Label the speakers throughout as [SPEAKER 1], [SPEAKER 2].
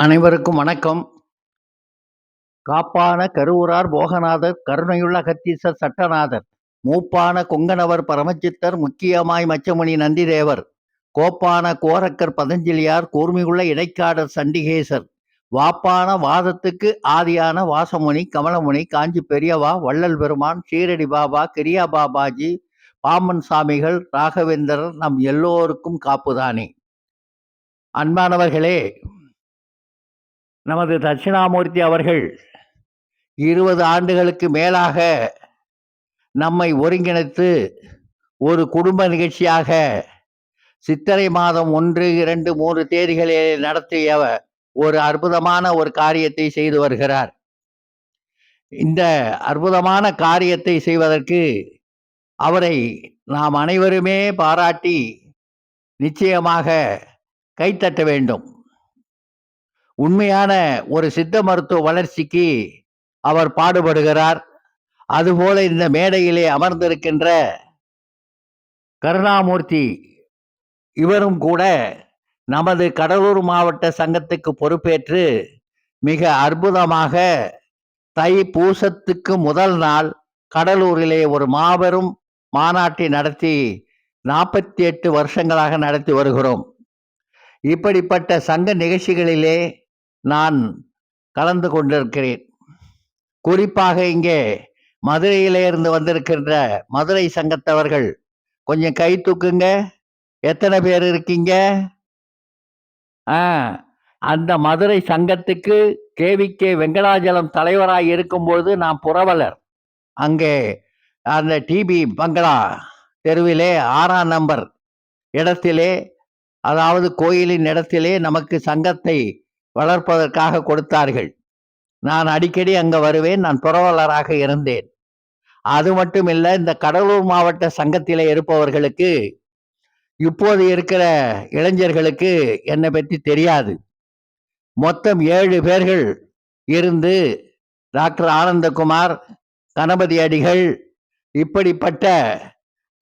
[SPEAKER 1] அனைவருக்கும் வணக்கம். காப்பான கருவூரார் போகநாதர் கருணையுள்ள கத்தீசர் சட்டநாதர் மூப்பான கொங்கணவர் பரமசித்தர் முக்கியமாய் மச்சமுனி நந்திதேவர் கோப்பான கோரக்கர் பதஞ்சலியார் கூர்மையுள்ள இடைக்காடர் சண்டிகேசர் வாப்பான வாதத்துக்கு ஆதியான வாசமுனி கமலமுனி காஞ்சி பெரியவா வள்ளல் பெருமான் ஷீரடி பாபா கிரியா பாபாஜி பாமன் சாமிகள் ராகவேந்திரர் நம் எல்லோருக்கும் காப்புதானே அன்பானவர்களே நமது தட்சிணாமூர்த்தி அவர்கள் இருபது ஆண்டுகளுக்கு மேலாக நம்மை ஒருங்கிணைத்து ஒரு குடும்ப நிகழ்ச்சியாக சித்திரை மாதம் ஒன்று இரண்டு மூன்று தேதிகளில் நடத்திய ஒரு அற்புதமான ஒரு காரியத்தை செய்து வருகிறார். இந்த அற்புதமான காரியத்தை செய்வதற்கு அவரை நாம் அனைவருமே பாராட்டி நிச்சயமாக கைத்தட்ட வேண்டும். உண்மையான ஒரு சித்த மருத்துவ வளர்ச்சிக்கு அவர் பாடுபடுகிறார். அதுபோல இந்த மேடையிலே அமர்ந்திருக்கின்ற கருணாமூர்த்தி இவரும் கூட நமது கடலூர் மாவட்ட சங்கத்துக்கு பொறுப்பேற்று மிக அற்புதமாக தை பூசத்துக்கு முதல் நாள் கடலூரிலே ஒரு மாபெரும் மாநாட்டை நடத்தி நாற்பத்தி எட்டு வருஷங்களாக நடத்தி வருகிறோம். இப்படிப்பட்ட சங்க நிகழ்ச்சிகளிலே நான் கலந்து கொண்டிருக்கிறேன். குறிப்பாக இங்கே மதுரையிலே இருந்து வந்திருக்கின்ற மதுரை சங்கத்தவர்கள் கொஞ்சம் கை தூக்குங்க. எத்தனை பேர் இருக்கீங்க? ஆ அந்த மதுரை சங்கத்துக்கு கேவிகே வெங்கடாஜலம் தலைவராக இருக்கும்போது நான் புரவலர். அங்கே அந்த டிபி பங்களா தெருவிலே ஆறாம் நம்பர் இடத்திலே அதாவது கோயிலின் இடத்திலே நமக்கு சங்கத்தை வளர்ப்பதற்காக கொடுத்தார்கள். நான் அடிக்கடி அங்கே வருவேன் நான் புரவலராக இருந்தேன். அது மட்டும் இல்லை இந்த கடலூர் மாவட்ட சங்கத்திலே இருப்பவர்களுக்கு இப்போது இருக்கிற இளைஞர்களுக்கு என்னை பற்றி தெரியாது. மொத்தம் ஏழு பேர்கள் இருந்து டாக்டர் ஆனந்தகுமார் கணபதி அடிகள் இப்படிப்பட்ட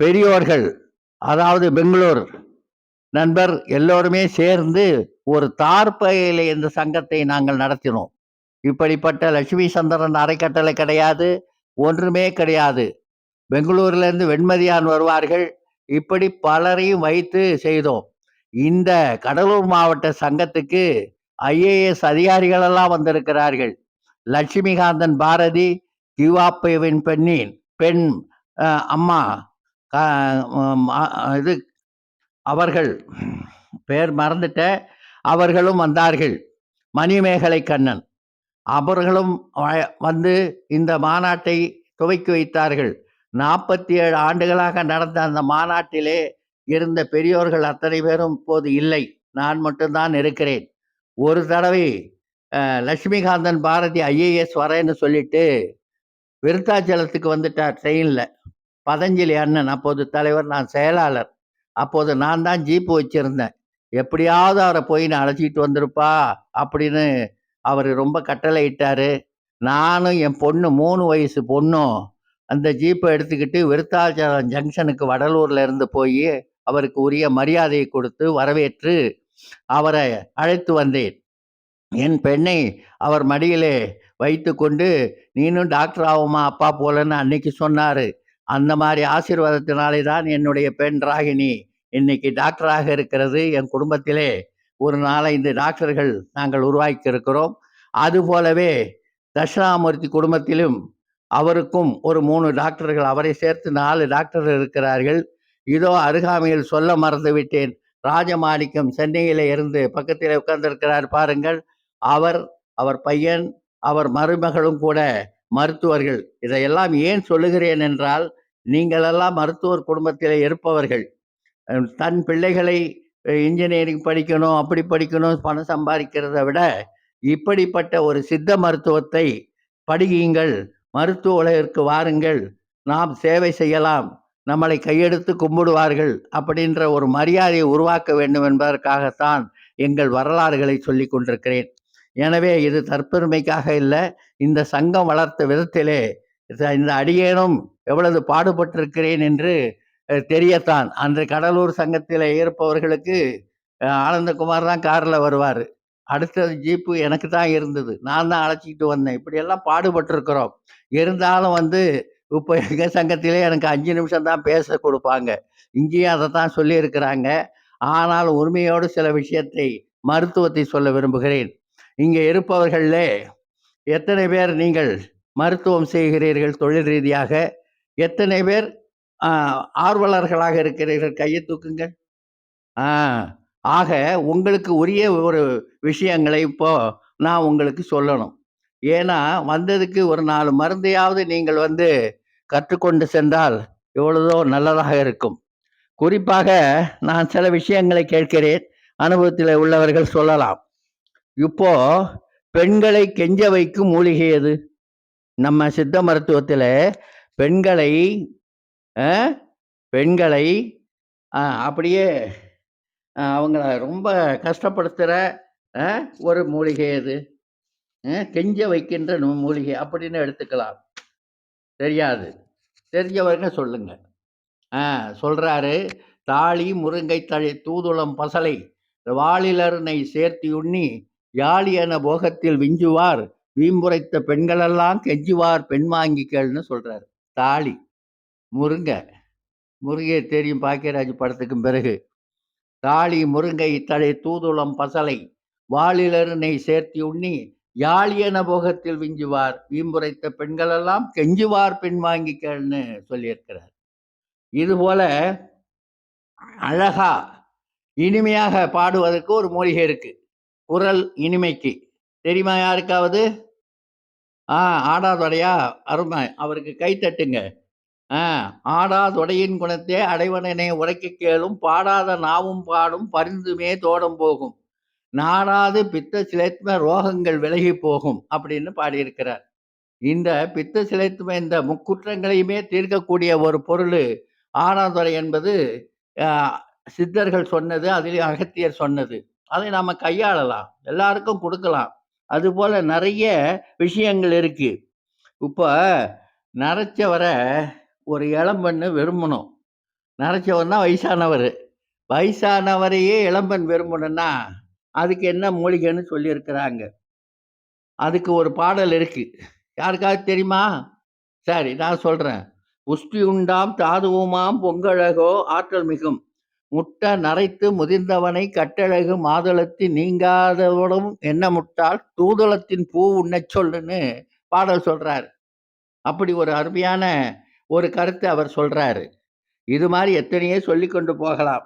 [SPEAKER 1] பெரியோர்கள் அதாவது பெங்களூர் நண்பர் எல்லோருமே சேர்ந்து ஒரு தார்பையில இந்த சங்கத்தை நாங்கள் நடத்தினோம். இப்படிப்பட்ட லட்சுமி சந்திரன் அறைக்கட்டளை கிடையாது ஒன்றுமே கிடையாது. பெங்களூர்லேருந்து வெண்மதியான் வருவார்கள். இப்படி பலரையும் வைத்து செய்தோம். இந்த கடலூர் மாவட்ட சங்கத்துக்கு ஐஏஎஸ் அதிகாரிகளெல்லாம் வந்திருக்கிறார்கள். லட்சுமிகாந்தன் பாரதி கிவாப்பைவின் பெண்ணின் பெண் அம்மா இது அவர்கள் பேர் மறந்துட்ட அவர்களும் வந்தார்கள். மணிமேகலை கண்ணன். அவர்களும் வ- வந்து இந்த மாநாட்டை துவக்கி வைத்தார்கள். நாற்பத்தி ஏழு ஆண்டுகளாக நடந்த அந்த மாநாட்டிலே இருந்த பெரியோர்கள் அத்தனை பேரும் இப்போது இல்லை. நான் மட்டும்தான் இருக்கிறேன். ஒரு தடவை லட்சுமிகாந்தன் பாரதி ஐஏஎஸ் வரேன்னு சொல்லிட்டு விருத்தாச்சலத்துக்கு வந்துட்டார் ட்ரெயினில் பதஞ்சலி அண்ணன் அப்போது தலைவர் நான் செயலாளர். அப்போது நான் தான் ஜீப்பு வச்சிருந்தேன். எப்படியாவது அவரை போய் நான் அழைச்சிட்டு வந்திருப்பா அப்படின்னு அவர் ரொம்ப கட்டளை இட்டார் நானும் என் பொண்ணு மூணு வயசு பொண்ணும் அந்த ஜீப்பை எடுத்துக்கிட்டு விருத்தாச்சலம் ஜங்ஷனுக்கு வடலூரில் இருந்து போய் அவருக்கு உரிய மரியாதையை கொடுத்து வரவேற்று அவரை அழைத்து வந்தேன். என் பெண்ணை அவர் மடியிலே வைத்து கொண்டு நீனும் டாக்டர் ஆகுமா அப்பா போலன்னு அன்னைக்கு சொன்னார். அந்த மாதிரி ஆசீர்வாதத்தினாலே தான் என்னுடைய பெண் ராகினி. இன்னைக்கு டாக்டராக இருக்கிறது என் குடும்பத்திலே ஒரு நாலஞ்சு டாக்டர்கள் நாங்கள் உருவாக்கி இருக்கிறோம் அது போலவே தட்சிணாமூர்த்தி குடும்பத்திலும் அவருக்கும் ஒரு மூணு டாக்டர்கள் அவரை சேர்த்து நாலு டாக்டர்கள் இருக்கிறார்கள். இதோ அருகாமையில் சொல்ல மறந்து விட்டேன். ராஜமாணிக்கம் சென்னையில இருந்து பக்கத்தில் உட்கார்ந்திருக்கிறார் பாருங்கள். அவர் அவர் பையன் அவர் மருமகளும் கூட மருத்துவர்கள். இதையெல்லாம் ஏன் சொல்லுகிறேன் என்றால் நீங்களெல்லாம் மருத்துவர் குடும்பத்தில் இருப்பவர்கள். தன் பிள்ளைகளை இன்ஜினியரிங் படிக்கணும் அப்படி படிக்கணும் பணம் சம்பாதிக்கிறதை விட இப்படிப்பட்ட ஒரு சித்த மருத்துவத்தை படியுங்கள். மருத்துவ உலகிற்கு வாருங்கள். நாம் சேவை செய்யலாம். நம்மளை கையெடுத்து கும்பிடுவார்கள் அப்படின்ற ஒரு மரியாதையை உருவாக்க வேண்டும் என்பதற்காகத்தான் எங்கள் வரலாறுகளை சொல்லி கொண்டிருக்கிறேன். எனவே இது தற்பெருமைக்காக இல்லை. இந்த சங்கம் வளர்த்த விதத்திலே இந்த- அடியேனும் எவ்வளவு பாடுபட்டிருக்கிறேன் என்று தெரியத்தான் அன்று கடலூர் சங்கத்தில் இருப்பவர்களுக்கு ஆனந்தகுமார் தான் காரில் வருவார் அடுத்தது ஜீப்பு எனக்கு தான் இருந்தது. நான் தான் அழைச்சிக்கிட்டு வந்தேன். இப்படியெல்லாம் பாடுபட்டிருக்கிறோம் இருந்தாலும் வந்து இப்போ எங்கள் சங்கத்திலே எனக்கு அஞ்சு நிமிஷம் தான் பேச கொடுப்பாங்க இங்கேயும் தான் சொல்லியிருக்கிறாங்க. ஆனால் உரிமையோடு சில விஷயத்தை மருத்துவத்தை சொல்ல விரும்புகிறேன். இங்கே இருப்பவர்களே எத்தனை பேர் நீங்கள் மருத்துவம் செய்கிறீர்கள் தொழில் ரீதியாக? எத்தனை பேர் ஆர்வலர்களாக இருக்கிறீர்கள்? கையை தூக்குங்கள். ஆ. ஆக உங்களுக்கு உரிய ஒரு விஷயங்களை இப்போ நான் உங்களுக்கு சொல்லணும். ஏன்னா, வந்ததுக்கு ஒரு நாலு மருந்தையாவது நீங்கள் வந்து கற்றுக்கொண்டு சென்றால் எவ்வளதோ நல்லதாக இருக்கும். குறிப்பாக நான் சில விஷயங்களை கேட்கிறேன். அனுபவத்தில் உள்ளவர்கள் சொல்லலாம். இப்போ பெண்களை கெஞ்ச வைக்கும் மூலிகை எது? நம்ம சித்த மருத்துவத்தில் பெண்களை பெண்களை அப்படியே அவங்கள ரொம்ப கஷ்டப்படுத்துகிற ஒரு மூலிகை அது கெஞ்ச வைக்கின்ற மூலிகை அப்படின்னு எடுத்துக்கலாம். தெரியாது. தெரிஞ்சவங்க சொல்லுங்க. ஆ சொல்கிறாரு "தாளி முருங்கை தழை தூதுளம் பசலை வாளிலருனை சேர்த்து உண்ணி யாழி என போகத்தில் விஞ்சுவார் வீம்புரைத்த பெண்களெல்லாம் கெஞ்சுவார் பெண் வாங்கிக்கள்னு சொல்கிறார் தாளி, முருங்கை. முருங்கை தெரியும் பாக்கியராஜ் படத்துக்கும் பிறகு. "தாளி முருங்கை தலை தூதுளம் பசலை வாளிலருனை சேர்த்தியுண்ணி யாழியன போகத்தில் விஞ்சுவார் வீம்புரைத்த பெண்களெல்லாம் கெஞ்சுவார் பின் கேள்ன்னு சொல்லியிருக்கிறார். இதுபோல அழகா, இனிமையாக பாடுவதற்கு ஒரு மூலிகை இருக்கு. குரல் இனிமைக்கு. தெரியுமா யாருக்காவது? ஆ ஆடாதொடையா? அருமை. அவருக்கு கை தட்டுங்க. "ஆடாதொடையின் குணத்தே அடைவனனே உரைக்க கேளும் பாடாத நாவும் பாடும் பரிந்துமே தோடம் போகும். நாடாது பித்த சிலைத்ம ரோகங்கள் விலகிப் போகும்" அப்படின்னு பாடியிருக்கிறார். இந்த பித்த சிலேத்ம இந்த முக்குற்றங்களையுமே தீர்க்கக்கூடிய ஒரு பொருள் ஆடாதுரை என்பது சித்தர்கள் சொன்னது. அதிலே அகத்தியர் சொன்னது. அதை நாம் கையாளலாம். எல்லாருக்கும் கொடுக்கலாம் அதுபோல் நிறைய விஷயங்கள் இருக்குது இப்போ நரைச்சவரை ஒரு இளம்பெண்ணு விரும்பணும். நனைச்சவர்னா வயசானவர் வயசானவரையே இளம்பெண் விரும்பணும்னா, அதுக்கு என்ன மூலிகைன்னு சொல்லியிருக்கிறாங்க. அதுக்கு ஒரு பாடல் இருக்குது யாருக்காவது தெரியுமா? சரி நான் சொல்கிறேன் உஷ்டி உண்டாம் தாதுவுமாம் பொங்கழகோ ஆற்றல் மிகும். முட்டை நரைத்து முதிர்ந்தவனை கட்டழகு மாதுளத்தி நீங்காதவனும் என்ன முட்டால் தூதளத்தின் பூ உண்ணச் சொல்லுன்னு" பாடல் சொல்கிறார் அப்படி ஒரு அருமையான ஒரு கருத்தை அவர் சொல்றாரு. இது மாதிரி எத்தனையோ சொல்லி கொண்டு போகலாம்.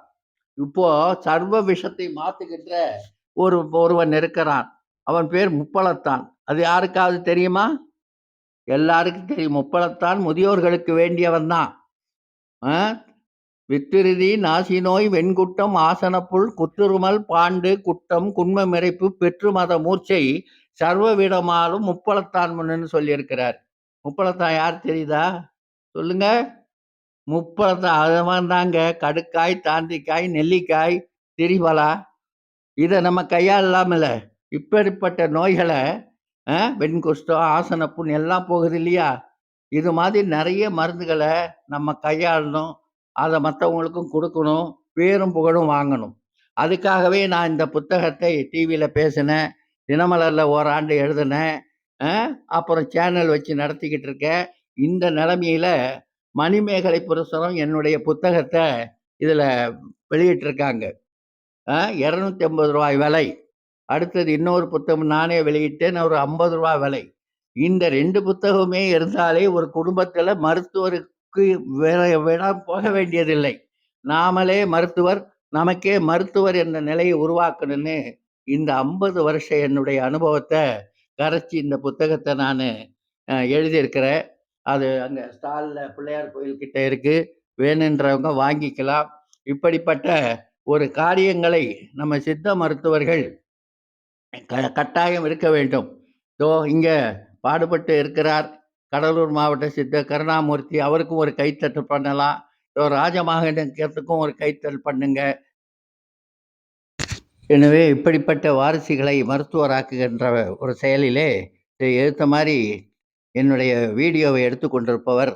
[SPEAKER 1] இப்போ சர்வ விஷத்தை மாத்துகின்ற ஒரு ஒருவன் இருக்கிறான். அவன் பேர் முப்பளத்தான் அது யாருக்காவது தெரியுமா? எல்லாருக்கும் தெரியும். முப்பளத்தான் முதியோர்களுக்கு வேண்டியவன் தான். ஆ "வித்திருதி நாசிநோய் வெண்குட்டம் ஆசனப்புல் குத்துருமல் பாண்டு குட்டம் குன்மமிரைப்பு பெற்றுமத மூர்ச்சை சர்வவிடமாலும் முப்பளத்தான் முன்னு சொல்லியிருக்கிறார். முப்பளத்தான் யார் தெரியுதா? சொல்லுங்க. முப்பது அவன் தாங்க கடுக்காய், தாண்டிக்காய், நெல்லிக்காய், திரிபலா இதை நம்ம கையாளலாம்ல. இப்படிப்பட்ட நோய்களை வெண்குஷ்டம், ஆசனப்புண் எல்லாம் போகுது இல்லையா? இது மாதிரி நிறைய மருந்துகளை நம்ம கையாளணும். அதை மற்றவங்களுக்கும் கொடுக்கணும் பேரும் புகழும் வாங்கணும். அதுக்காகவே நான் இந்த புத்தகத்தை டிவியில் பேசினேன். தினமலரில் ஓராண்டு எழுதினேன். அப்புறம் சேனல் வச்சு நடத்திக்கிட்டு இருக்கேன். இந்த நிலைமையில மணிமேகலை புரசரம் என்னுடைய புத்தகத்தை இதில் வெளியிட்டிருக்காங்க. இரநூத்தி ஐம்பது ரூபாய் விலை. அடுத்தது இன்னொரு புத்தகம் நானே வெளியிட்டேன். ஒரு ஐம்பது ரூபாய் விலை. இந்த ரெண்டு புத்தகமுமே இருந்தாலே ஒரு குடும்பத்தில் மருத்துவருக்கு வேற போக வேண்டியதில்லை. நாமளே மருத்துவர், நமக்கே மருத்துவர் என்ற நிலையை உருவாக்கணும்னு இந்த ஐம்பது வருஷம் என்னுடைய அனுபவத்தை கரைச்சி இந்த புத்தகத்தை நான் எழுதியிருக்கிறேன். அது அங்கே ஸ்டாலில் பிள்ளையார் கோயில் கிட்ட இருக்கு. வேணுன்றவங்க வாங்கிக்கலாம். இப்படிப்பட்ட ஒரு காரியங்களை நம்ம சித்த மருத்துவர்கள் க கட்டாயம் இருக்க வேண்டும். தோ இங்கே பாடுபட்டு இருக்கிறார். கடலூர் மாவட்ட சித்த கருணாமூர்த்தி. அவருக்கும் ஒரு கைத்தட்டு பண்ணலாம். இதோ ராஜமாகனத்துக்கும் ஒரு கைத்தல் பண்ணுங்க. எனவே இப்படிப்பட்ட வாரிசுகளை மருத்துவராக்குகின்ற ஒரு செயலிலே ஏற்ற மாதிரி என்னுடைய வீடியோவை எடுத்துக்கொண்டிருப்பவர்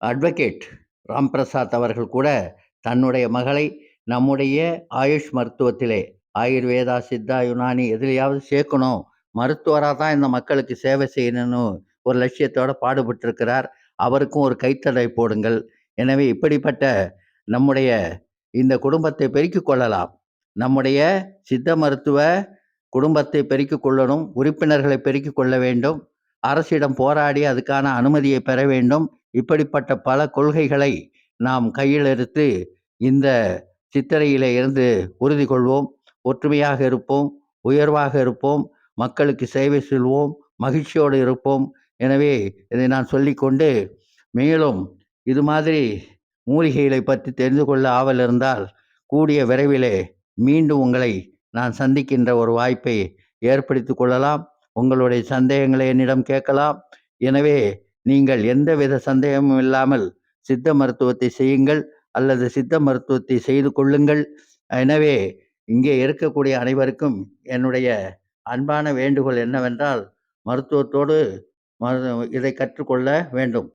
[SPEAKER 1] அட்வொகேட் ராம்பிரசாத் அவர்கள் கூட தன்னுடைய மகளை நம்முடைய ஆயுஷ் மருத்துவத்திலே ஆயுர்வேதா, சித்தா, யுனானி எதிலையாவது சேர்க்கணும். மருத்துவராக தான் இந்த மக்களுக்கு சேவை செய்யணும்னு ஒரு லட்சியத்தோடு பாடுபட்டிருக்கிறார். அவருக்கும் ஒரு கைத்தடை போடுங்கள். எனவே இப்படிப்பட்ட நம்முடைய இந்த குடும்பத்தை பெருக்கிக் கொள்ளலாம். நம்முடைய சித்த மருத்துவ குடும்பத்தை பெருக்கிக் கொள்ளணும். உறுப்பினர்களை பெருக்கிக் கொள்ள வேண்டும். அரசிடம் போராடி அதுக்கான அனுமதியை பெற வேண்டும். இப்படிப்பட்ட பல கொள்கைகளை நாம் கையில் எடுத்து இந்த சித்திரையிலே இருந்து உறுதி கொள்வோம். ஒற்றுமையாக இருப்போம். உயர்வாக இருப்போம். மக்களுக்கு சேவை செய்வோம். மகிழ்ச்சியோடு இருப்போம். எனவே இதை நான் சொல்லிக்கொண்டு மேலும் இது மாதிரி மூலிகைகளை பற்றி தெரிந்து கொள்ள ஆவல் இருந்தால் கூடிய விரைவிலே மீண்டும் உங்களை நான் சந்திக்கின்ற ஒரு வாய்ப்பை ஏற்படுத்திக் கொள்ளலாம். உங்களுடைய சந்தேகங்களை என்னிடம் கேட்கலாம். எனவே நீங்கள் எந்தவித சந்தேகமும் இல்லாமல் சித்த மருத்துவத்தை செய்யுங்கள் அல்லது சித்த மருத்துவத்தை செய்து கொள்ளுங்கள். எனவே இங்கே இருக்கக்கூடிய அனைவருக்கும் என்னுடைய அன்பான வேண்டுகோள் என்னவென்றால் மருத்துவத்தோடு மரு இதை கற்றுக்கொள்ள வேண்டும்.